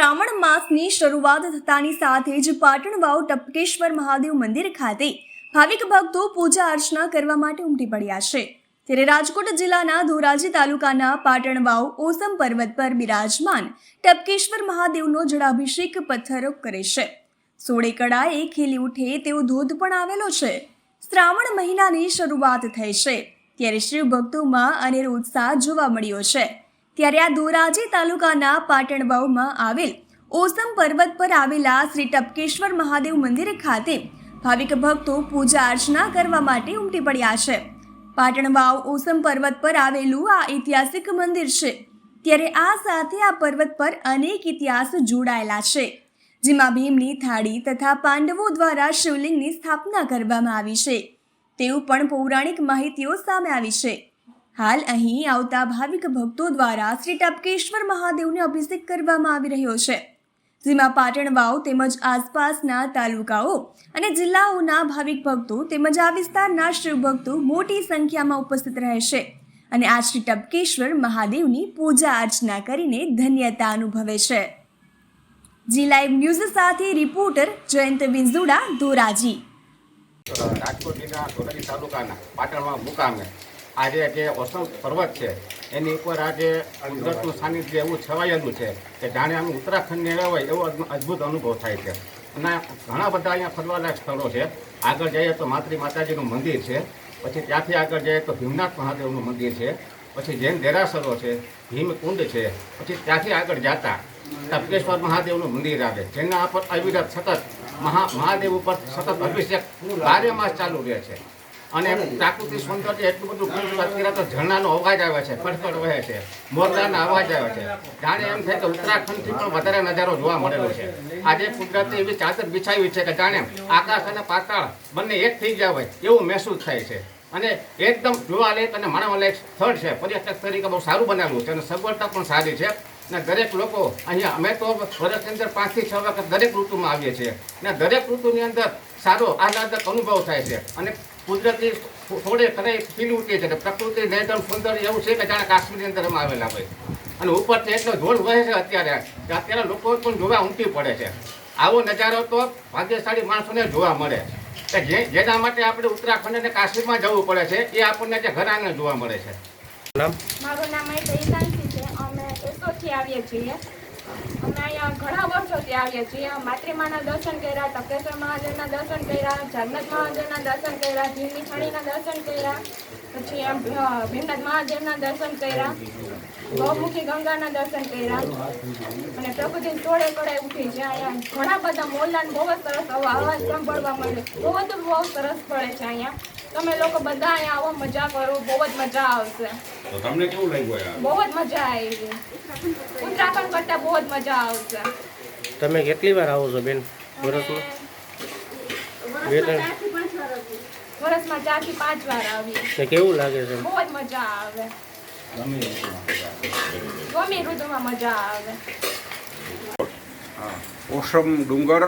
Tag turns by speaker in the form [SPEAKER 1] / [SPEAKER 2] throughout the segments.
[SPEAKER 1] શ્રાવણ માસની શરૂઆત થતાની સાથે જ પાટણ વાવ ટપકેશ્વર મહાદેવ મંદિર ખાતે ભાવિક ભક્તો પૂજા અર્ચના કરવા માટે ઉમટી પડ્યા છે. ત્યારે રાજકોટ જિલ્લાના ધોરાજી તાલુકાના પાટણ વાવ ઓસમ પર્વત પર બિરાજમાન ટપકેશ્વર મહાદેવનો જળાભિષેક પથ્થરો કરે છે. સોળે કળાએ ખીલી ઉઠે તેવો ધોધ પણ આવેલો છે. શ્રાવણ મહિનાની શરૂઆત થઈ છે. ત્યારે શિવ ભક્તોમાં અનેરો ઉત્સાહ જોવા મળ્યો છે. ત્યારે આ ધોરાજી તાલુકાના પાટણબાવમાં આવેલ ઓસમ પર્વત પર આવેલા શ્રી ટપકેશ્વર મહાદેવ મંદિર ખાતે ભાવિક ભક્તો પૂજા અર્ચના કરવા માટે ઉમટી પડ્યા છે. પાટણવાવ ઓસમ પર્વત પર આવેલું આ ઐતિહાસિક મંદિર છે. ત્યારે આ સાથે આ પર્વત પર અનેક ઇતિહાસ જોડાયેલા છે. જેમાં ભીમની થાળી તથા પાંડવો દ્વારા શિવલિંગની સ્થાપના કરવામાં આવી છે. તેવું પણ પૌરાણિક માહિતીઓ સામે આવી છે. હાલ અહીં આવતા ભાવિક ભક્તો દ્વારા શ્રી ટપકેશ્વર મહાદેવને અભિષેક કરવામાં આવી રહ્યો છે. જેમાં પાટણ વાવ તેમજ આસપાસના તાલુકાઓ અને જિલ્લાઓના ભાવિક ભક્તો તેમજ આ વિસ્તારના શિવભક્તો મોટી સંખ્યામાં ઉપસ્થિત રહેશે અને આ શ્રી ટપકેશ્વર મહાદેવની પૂજા અર્ચના કરીને ધન્યતા અનુભવે છે. જી લાઈવ ન્યૂઝ સાથે રિપોર્ટર જયંત વિંઝુડા ધોરાજી.
[SPEAKER 2] રાજકોટ જિલ્લા ધોરાજી તાલુકાના પાટણમાં મુકામે આજે જે ઓસમ પર્વત છે, એની ઉપર આજે કુદરતનું સાનિધ્ય એવું છવાયેલું છે કે જાણે આમ ઉત્તરાખંડને આવ્યા હોય એવો અદ્ભુ- અદ્ભુત અનુભવ થાય છે. અને ઘણા બધા અહીંયા ફરવાલાયક સ્થળો છે. આગળ જઈએ તો માતૃ માતાજીનું મંદિર છે. પછી ત્યાંથી આગળ જઈએ તો ભીમનાથ મહાદેવનું મંદિર છે. પછી જૈન દેરાસરો છે, ભીમકુંડ છે. પછી ત્યાંથી આગળ જતા તપકેશ્વર મહાદેવનું મંદિર આવે. જેના પર અવિરત સતત મહા, મહાદેવ ઉપર સતત અભિષેક બારે માસ ચાલુ રહે છે. અને પ્રાકૃતિક સૌંદર્ય એટલું બધું અત્યારે તો ઝરણાનો અવાજ આવે છે ખડખડ વહે છે મોરદાના અવાજ આવે છે. જાણે એમ થાય કે ઉત્તરાખંડથી પણ વધારે નજારો જોવા મળેલો છે. આજે કુદરતે એવી ચાદર બિછાવી છે કે જાણે આકાશ અને પાતાળ બંને એક થઈ ગયા હોય એવું મહેસૂસ થાય છે. અને એકદમ જોવાલાયક અને માણવાલાયક સ્થળ છે. પર્યટક તરીકે બહુ સારું બનાવ્યું છે અને સગવડતા પણ સારી છે. ને દરેક લોકો અહીંયા, અમે તો વર્ષની અંદર પાંચથી છ વખત દરેક ઋતુમાં આવીએ છીએ. અને દરેક ઋતુની અંદર સારો આહલાદક અનુભવ થાય છે. અને કુદરતી થોડે ખરે ખીલી ઉઠે છે અને પ્રકૃતિ નેચરલ સુંદર એવું છે કે જાણે કાશ્મીરની અંદર અમે આવેલા હોય. અને ઉપરથી એટલો ધોળ વહે છે અત્યારે કે અત્યારે લોકો પણ જોવા ઉમટી પડે છે. આવો નજારો તો ભાગ્યશાળી માણસોને જોવા મળે. કે જે જેના માટે આપણે ઉત્તરાખંડ અને કાશ્મીરમાં જવું પડે છે એ આપણને જે ઘર આંગણે જોવા મળે છે.
[SPEAKER 3] મારું નામ છે. અમે એસોથી આવીએ છીએ. અમે અહીંયા ઘણા વર્ષોથી આવીએ છીએ. માતૃમાના દર્શન કર્યા ટપકેશ્વર મહાદેવના દર્શન કર્યા, જગન્નાથ મહાદેવના દર્શન કર્યા ભીમની છણીના દર્શન કર્યા, પછી એમ ભીમનાથ દર્શન કર્યા, ગૌમુખી ગંગાના દર્શન કર્યા. અને પ્રકૃતિ ચોળે કડે ઉઠી છે. અહીંયા ઘણા બધા મોરલા બહુ જ સરસ અવાજ સાંભળવા મળે. બહુ જ બહુ સરસ પડે છે અહીંયા. તમે લોકો બધા અહીંયા આવો મજા કરો. બહુ જ મજા આવશે.
[SPEAKER 4] તો તમને કેવું લાગ્યું યાર
[SPEAKER 3] બહુ જ મજા આવી ઉત્તરાખંડ કરતા બહુ જ મજા આવશે.
[SPEAKER 5] તમે કેટલી વાર આવો છો બેન? વર્ષમાં બે ત્રણ?
[SPEAKER 3] વર્ષમાં ચારથી પાંચ વાર આવીએ.
[SPEAKER 5] ને કેવું લાગે છે?
[SPEAKER 3] બહુ જ મજા આવે. ગમી ઋતુમાં મજા આવે.
[SPEAKER 6] ઓસમ ડુંગર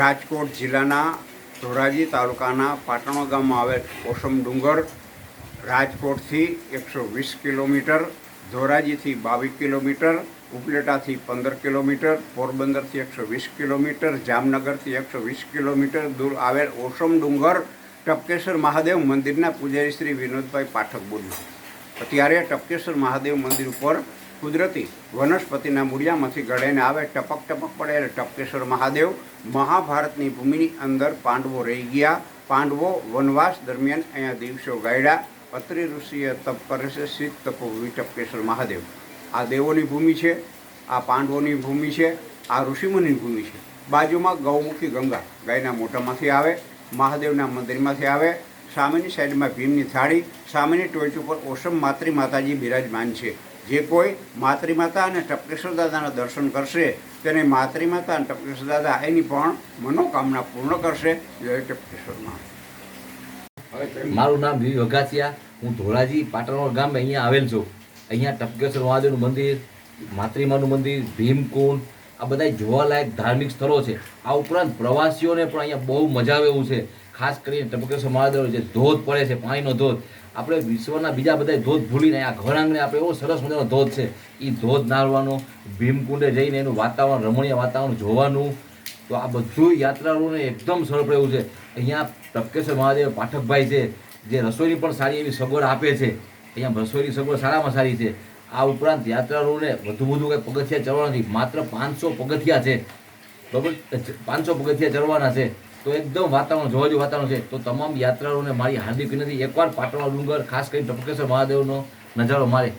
[SPEAKER 6] રાજકોટ જિલ્લાના ધોરાજી તાલુકાના પાટણો ગામમાં આવેલ ઓસમ ડુંગર રાજકોટથી એકસો વીસ કિલોમીટર, ધોરાજીથી બાવીસ કિલોમીટર, ઉપલેટાથી પંદર કિલોમીટર, પોરબંદરથી એકસો વીસ કિલોમીટર, જામનગરથી એકસો વીસ કિલોમીટર દૂર આવેલ ઓસમ ડુંગર ટપકેશ્વર મહાદેવ મંદિરના પૂજારી શ્રી વિનોદભાઈ પાઠક બોલ્યું. અત્યારે ટપકેશ્વર મહાદેવ મંદિર ઉપર કુદરતી વનસ્પતિના મૂળિયામાંથી ગળાઈને આવે, ટપક ટપક પડે એટલે ટપકેશ્વર મહાદેવ મહાભારતની ભૂમિની અંદર પાંડવો રહી ગયા. પાંડવો વનવાસ દરમિયાન અહીંયા દિવસો ગાયડા અત્રિ ઋષિએ તપ કરે છે, શીત તપોભૂમિ ટપકેશ્વર મહાદેવ. આ દેવોની ભૂમિ છે, આ પાંડવોની ભૂમિ છે, આ ઋષિમુનિની ભૂમિ છે. બાજુમાં ગૌમુખી ગંગા ગાયના મોઢામાંથી આવે, મહાદેવના મંદિરમાંથી આવે સામેની સાઈડમાં ભીમની થાળી સામેની ટોચ ઉપર ઓસમ માતૃ માતાજી બિરાજમાન છે. જે કોઈ માતૃમાતા અને ટપકેશ્વર દાદાના દર્શન કરશે, તેને માતૃમાતા અને ટપકેશ્વર દાદા એની પણ મનોકામના પૂર્ણ કરશે. જય ટપકેશ્વરમાં
[SPEAKER 7] મારું નામ વી વઘાસિયા. હું ધોળાજી પાટણોર ગામ અહીંયા આવેલ છું. અહીંયા ટપકેશ્વર મહાદેવનું મંદિર માતૃમાનું મંદિર, ભીમકુંડ, આ બધા જોવાલાયક ધાર્મિક સ્થળો છે. આ ઉપરાંત પ્રવાસીઓને પણ અહીંયા બહુ મજા આવે એવું છે. ખાસ કરીને ટપકેશ્વર મહાદેવ જે ધોધ પડે છે, પાણીનો ધોધ. આપણે વિશ્વના બીજા બધા ધોધ ભૂલીને આ ઘર આપણે એવો સરસ મજાનો ધોધ છે. એ ધોધ નાળવાનો, ભીમકુંડે જઈને એનું વાતાવરણ, રમણીય વાતાવરણ જોવાનું. તો આ બધું યાત્રાળુઓને એકદમ સરળ રહ્યું છે. અહીંયા ટપકેશ્વર મહાદેવ પાઠકભાઈ છે, જે રસોઈની પણ સારી એવી સગવડ આપે છે. અહીંયા રસોઈની સગવડ સારામાં સારી છે. આ ઉપરાંત યાત્રાળુઓને વધુ વધુ કંઈ પગથિયા ચડવા નથી. માત્ર પાંચસો પગથિયા છે. બરાબર? પાંચસો પગથિયા ચડવાના છે. તો એકદમ વાતાવરણ જોવા જેવું વાતાવરણ છે. તો તમામ યાત્રાળુઓને મારી હાર્દિક વિનંતી. એકવાર પાટણનો ડુંગર, ખાસ કરીને ટપકેશ્વર મહાદેવનો નજારો મારે.